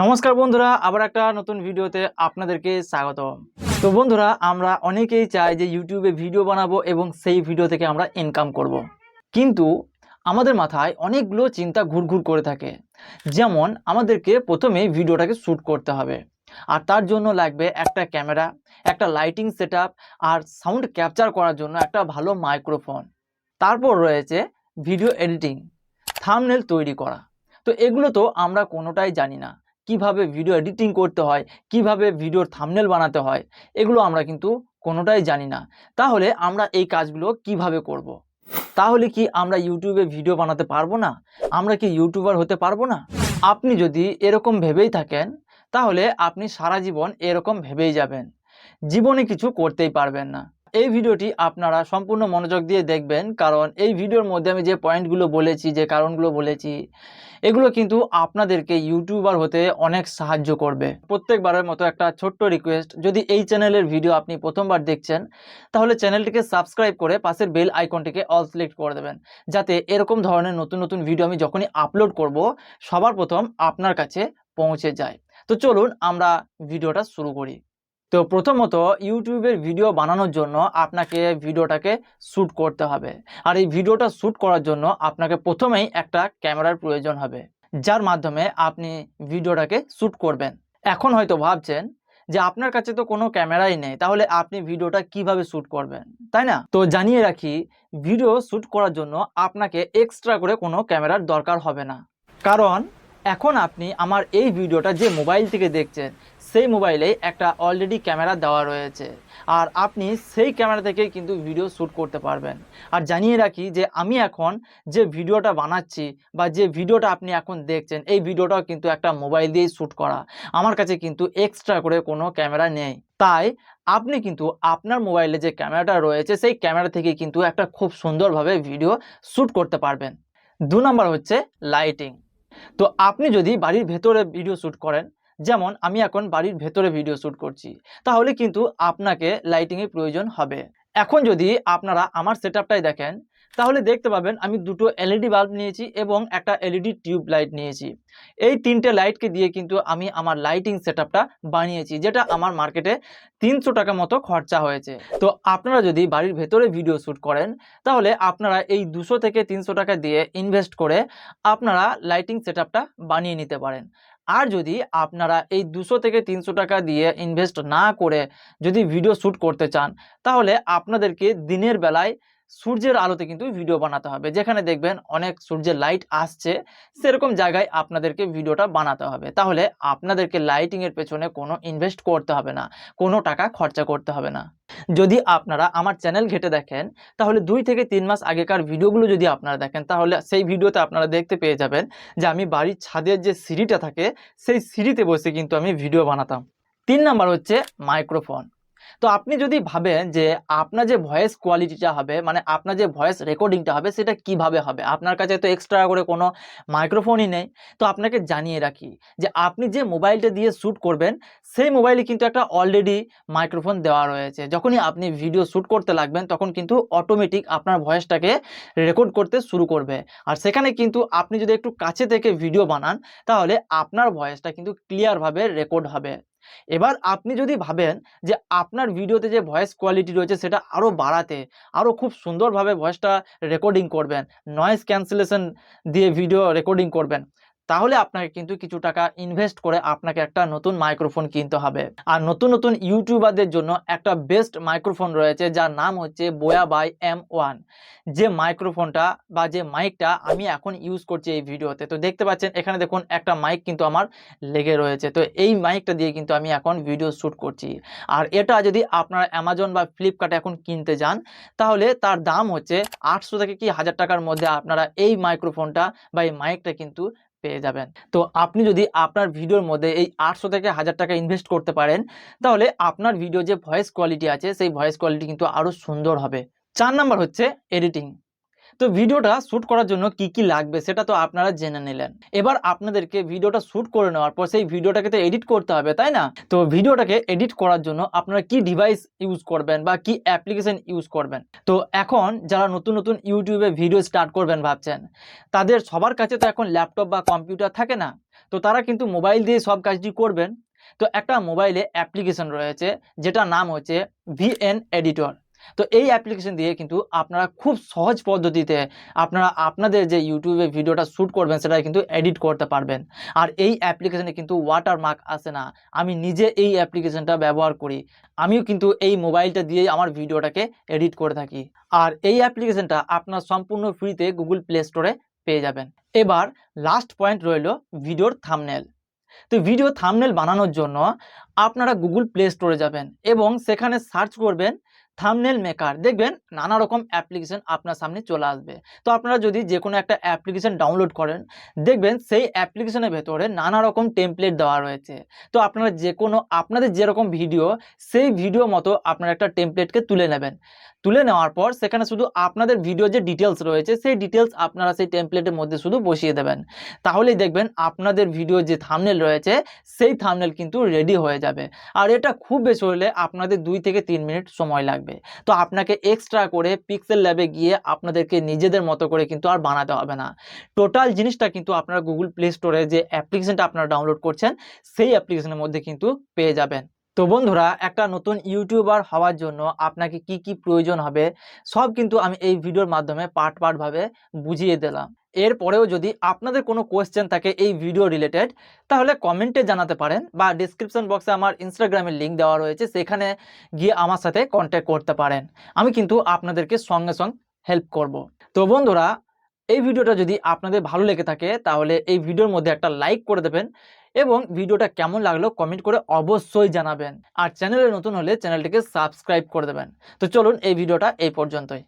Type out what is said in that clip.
নমস্কার বন্ধুরা, আবার একটা নতুন ভিডিওতে আপনাদেরকে স্বাগত তো বন্ধুরা, আমরা অনেকেই চাই যে ইউটিউবে ভিডিও বানাবো এবং সেই ভিডিও থেকে আমরা ইনকাম করব। কিন্তু আমাদের মাথায় অনেকগুলো চিন্তা ঘুরঘুর করে থাকে। যেমন, আমাদেরকে প্রথমে ভিডিওটাকে শ্যুট করতে হবে। আর তার জন্য লাগবে একটা ক্যামেরা, একটা লাইটিং সেট আর সাউন্ড ক্যাপচার করার জন্য একটা ভালো মাইক্রোফোন তারপর রয়েছে ভিডিও এডিটিং থামনেল তৈরি করা। তো এগুলো তো আমরা কোনোটাই জানি না। কীভাবে ভিডিও এডিটিং করতে হয়, কীভাবে ভিডিওর থামনেল বানাতে হয়, এগুলো আমরা কিন্তু কোনোটাই জানি না। তাহলে আমরা এই কাজগুলো কীভাবে করব। তাহলে কি আমরা ইউটিউবে ভিডিও বানাতে পারব না? আমরা কি ইউটিউবার হতে পারব না? আপনি যদি এরকম ভেবেই থাকেন, তাহলে আপনি সারা জীবন এরকম ভেবেই যাবেন। জীবনে কিছু করতেই পারবেন না। এই ভিডিওটি আপনারা সম্পূর্ণ মনোযোগ দিয়ে দেখবেন, কারণ এই ভিডিওর মধ্যে আমি যে পয়েন্টগুলো বলেছি, যে কারণগুলো বলেছি, এগুলো কিন্তু আপনাদেরকে ইউটিউবার হতে অনেক সাহায্য করবে। প্রত্যেকবারের মতো একটা ছোট্ট রিকোয়েস্ট যদি এই চ্যানেলের ভিডিও আপনি প্রথমবার দেখছেন, তাহলে চ্যানেলটিকে সাবস্ক্রাইব করে পাশের বেল আইকনটিকে অল সিলেক্ট করে দেবেন, যাতে এরকম ধরনের নতুন নতুন ভিডিও আমি যখনই আপলোড করব, সবার প্রথম আপনার কাছে পৌঁছে যায়। তো চলুন আমরা ভিডিওটা শুরু করি। তো প্রথমত ইউটিউবের ভিডিও বানানোর জন্য আপনাকে ভিডিওটাকে শ্যুট করতে হবে। আর এই ভিডিওটা শ্যুট করার জন্য আপনাকে প্রথমেই একটা ক্যামেরার প্রয়োজন হবে, যার মাধ্যমে আপনি ভিডিওটাকে শ্যুট করবেন। এখন হয়তো ভাবছেন যে আপনার কাছে তো কোনো ক্যামেরাই নেই, তাহলে আপনি ভিডিওটা কীভাবে শ্যুট করবেন, তাই না? তো জানিয়ে রাখি, ভিডিও শ্যুট করার জন্য আপনাকে এক্সট্রা করে কোনো ক্যামেরার দরকার হবে না। কারণ এখন আপনি আমার এই ভিডিওটা যে মোবাইল থেকে দেখছেন, সেই মোবাইলে একটা অলরেডি ক্যামেরা দেওয়া রয়েছে। আর আপনি সেই ক্যামেরা থেকে কিন্তু ভিডিও শ্যুট করতে পারবেন। আর জানিয়ে রাখি যে আমি এখন যে ভিডিওটা বানাচ্ছি বা যে ভিডিওটা আপনি এখন দেখছেন, এই ভিডিওটাও কিন্তু একটা মোবাইল দিয়েই শ্যুট করা। আমার কাছে কিন্তু এক্সট্রা করে কোনো ক্যামেরা নেই। তাই আপনি কিন্তু আপনার মোবাইলে যে ক্যামেরাটা রয়েছে, সেই ক্যামেরা থেকে কিন্তু একটা খুব সুন্দরভাবে ভিডিও শ্যুট করতে পারবেন। দু নম্বর হচ্ছে লাইটিং তো আপনি যদি বাড়ির ভেতরে ভিডিও শ্যুট করেন, যেমন আমি এখন বাড়ির ভেতরে ভিডিও শ্যুট করছি, তাহলে কিন্তু আপনাকে লাইটিংয়ের প্রয়োজন হবে। এখন যদি আপনারা আমার সেট দেখেন তাহলে দেখতে পাবেন আমি দুটো এলইডি বাল্ব নিয়েছি এবং একটা এলইডি টিউব লাইট নিয়েছি। এই তিনটে লাইটকে দিয়ে কিন্তু আমি আমার লাইটিং সেট বানিয়েছি, যেটা আমার মার্কেটে তিনশো টাকা মতো খরচা হয়েছে। তো আপনারা যদি বাড়ির ভেতরে ভিডিও শ্যুট করেন, তাহলে আপনারা এই দুশো থেকে তিনশো টাকা দিয়ে ইনভেস্ট করে আপনারা লাইটিং সেট বানিয়ে নিতে পারেন। আর যদি আপনারা এই দুশো থেকে তিনশো টাকা দিয়ে ইনভেস্ট না করে যদি ভিডিও শ্যুট করতে চান, তাহলে আপনাদেরকে দিনের বেলায় সূর্যের আলোতে কিন্তু ভিডিও বানাতে হবে। যেখানে দেখবেন অনেক সূর্যের লাইট আসছে, সেরকম জায়গায় আপনাদেরকে ভিডিওটা বানাতে হবে। তাহলে আপনাদেরকে লাইটিংয়ের পেছনে কোনো ইনভেস্ট করতে হবে না, কোনো টাকা খরচা করতে হবে না। যদি আপনারা আমার চ্যানেল ঘেটে দেখেন, তাহলে দুই থেকে তিন মাস আগেকার ভিডিওগুলো যদি আপনারা দেখেন, তাহলে সেই ভিডিওতে আপনারা দেখতে পেয়ে যাবেন যে আমি বাড়ির ছাদের যে সিঁড়িটা থাকে, সেই সিঁড়িতে বসে কিন্তু আমি ভিডিও বানাতাম। তিন নাম্বার হচ্ছে মাইক্রোফোন তো আপনি যদি ভাবেন যে আপনার যে ভয়েস কোয়ালিটিটা হবে মানে আপনার যে ভয়েস রেকর্ডিংটা হবে, সেটা কীভাবে হবে? আপনার কাছে তো এক্সট্রা করে কোনো মাইক্রোফোনই নেই। তো আপনাকে জানিয়ে রাখি যে আপনি যে মোবাইলটা দিয়ে শ্যুট করবেন, সেই মোবাইলে কিন্তু একটা অলরেডি মাইক্রোফোন দেওয়া রয়েছে। যখনই আপনি ভিডিও শ্যুট করতে লাগবেন, তখন কিন্তু অটোমেটিক আপনার ভয়েসটাকে রেকর্ড করতে শুরু করবে। আর সেখানে কিন্তু আপনি যদি একটু কাছে থেকে ভিডিও বানান, তাহলে আপনার ভয়েসটা কিন্তু ক্লিয়ারভাবে রেকর্ড হবে। এবার আপনি যদি ভাবেন যে আপনার ভিডিওতে যে ভয়েস কোয়ালিটি রয়েছে সেটা আরও বাড়াতে আরও খুব সুন্দরভাবে ভয়েসটা রেকর্ডিং করবেন নয়েস ক্যান্সেলেশন দিয়ে ভিডিও রেকর্ডিং করবেন তাহলে আপনাকে কিন্তু কিছু টাকা ইনভেস্ট করে আপনাকে একটা নতুন মাইক্রোফোন কিনতে হবে। আর নতুন নতুন ইউটিউবারদের জন্য একটা বেস্ট মাইক্রোফোন রয়েছে, যার নাম হচ্ছে বোয়া বাই এম ওয়ান যে মাইক্রোফোনটা বা যে মাইকটা আমি এখন ইউজ করছি এই ভিডিওতে তো দেখতে পাচ্ছেন, এখানে দেখুন একটা মাইক কিন্তু আমার লেগে রয়েছে। তো এই মাইকটা দিয়ে কিন্তু আমি এখন ভিডিও শ্যুট করছি। আর এটা যদি আপনারা অ্যামাজন বা ফ্লিপকার্টে এখন কিনতে যান, তাহলে তার দাম হচ্ছে আটশো থেকে কি হাজার টাকার মধ্যে আপনারা এই মাইক্রোফোনটা বা এই মাইকটা কিন্তু পেয়ে যাবেন। তো আপনি যদি আপনার ভিডিওর মধ্যে এই আটশো থেকে হাজার টাকা ইনভেস্ট করতে পারেন, তাহলে আপনার ভিডিও যে ভয়েস কোয়ালিটি আছে, সেই ভয়েস কোয়ালিটি কিন্তু আরও সুন্দর হবে। চার নাম্বার হচ্ছে এডিটিং তো ভিডিওটা শ্যুট করার জন্য কি কি লাগবে সেটা তো আপনারা জেনে নিলেন। এবার আপনাদেরকে ভিডিওটা শ্যুট করে নেওয়ার পর সেই ভিডিওটাকে তো এডিট করতে হবে, তাই না? তো ভিডিওটাকে এডিট করার জন্য আপনারা কি ডিভাইস ইউজ করবেন বা কি অ্যাপ্লিকেশন ইউজ করবেন? তো এখন যারা নতুন নতুন ইউটিউবে ভিডিও স্টার্ট করবেন ভাবছেন, তাদের সবার কাছে তো এখন ল্যাপটপ বা কম্পিউটার থাকে না। তো তারা কিন্তু মোবাইল দিয়ে সব কাজটি করবেন। তো একটা মোবাইলে অ্যাপ্লিকেশন রয়েছে যেটা নাম হচ্ছে ভিএন এডিটর। তো এই অ্যাপ্লিকেশন দিয়ে কিন্তু আপনারা খুব সহজ পদ্ধতিতে আপনারা আপনাদের যে ইউটিউবে ভিডিওটা শ্যুট করবেন, সেটা কিন্তু এডিট করতে পারবেন। আর এই অ্যাপ্লিকেশনে কিন্তু ওয়াটারমার্ক আসে না। আমি নিজে এই অ্যাপ্লিকেশনটা ব্যবহার করি। আমিও কিন্তু এই মোবাইলটা দিয়ে আমার ভিডিওটাকে এডিট করে থাকি। আর এই অ্যাপ্লিকেশনটা আপনার সম্পূর্ণ ফ্রিতে গুগল প্লে স্টোরে পেয়ে যাবেন। এবার লাস্ট পয়েন্ট রইল ভিডিওর থামনেল তো ভিডিও থামনেল বানানোর জন্য আপনারা গুগল প্লে স্টোরে যাবেন এবং সেখানে সার্চ করবেন থামনেল মেকার দেখবেন নানা রকম অ্যাপ্লিকেশন আপনার সামনে চলে আসবে। তো আপনারা যদি যে কোনো একটা অ্যাপ্লিকেশন ডাউনলোড করেন, দেখবেন সেই অ্যাপ্লিকেশনের ভেতরে নানা রকম টেমপ্লেট দেওয়া রয়েছে। তো আপনারা যে কোনো আপনাদের যেরকম ভিডিও সেই ভিডিও মতো আপনারা একটা টেমপ্লেটকে তুলে নেবেন। তুলে নেওয়ার পর সেখানে শুধু আপনাদের ভিডিও যে ডিটেলস রয়েছে, সেই ডিটেলস আপনারা সেই টেমপ্লেটের মধ্যে শুধু বসিয়ে দেবেন। তাহলেই দেখবেন আপনাদের ভিডিও যে থামনেল রয়েছে, সেই থামনেল কিন্তু রেডি হয়ে যাবে। আর এটা খুব বেশি হলে আপনাদের দুই থেকে তিন মিনিট সময় লাগবে। তো আপনাকে এক্সট্রা করে পিক্সেল ল্যাবে গিয়ে আপনাদেরকে নিজেদের মতো করে কিন্তু আর বানাতে হবে না। টোটাল জিনিসটা কিন্তু আপনারা গুগল প্লে স্টোরে যে অ্যাপ্লিকেশনটা আপনারা ডাউনলোড করছেন, সেই অ্যাপ্লিকেশনের মধ্যে কিন্তু পেয়ে যাবেন। তো বন্ধুরা, একটা নতুন ইউটিউবার হওয়ার জন্য আপনাকে কি কি প্রয়োজন হবে, সব কিন্তু আমি এই ভিডিওর মাধ্যমে পার্ট পার্টভাবে বুঝিয়ে দিলাম। এরপরেও যদি আপনাদের কোনো কোয়েশ্চেন থাকে এই ভিডিও রিলেটেড তাহলে কমেন্টে জানাতে পারেন বা ডিসক্রিপশন বক্সে আমার ইনস্টাগ্রামের লিঙ্ক দেওয়া রয়েছে, সেখানে গিয়ে আমার সাথে কন্ট্যাক্ট করতে পারেন। আমি কিন্তু আপনাদেরকে সঙ্গে সঙ্গে হেল্প করব। তো বন্ধুরা, এই ভিডিওটা যদি আপনাদের ভালো লেগে থাকে, তাহলে এই ভিডিওর মধ্যে একটা লাইক করে দেবেন এবং ভিডিওটা কেমন লাগল কমেন্ট করে অবশ্যই জানাবেন। আর চ্যানেলে নতুন হলে চ্যানেলটিকে সাবস্ক্রাইব করে দেবেন। তো চলুন এই ভিডিওটা এই পর্যন্তই।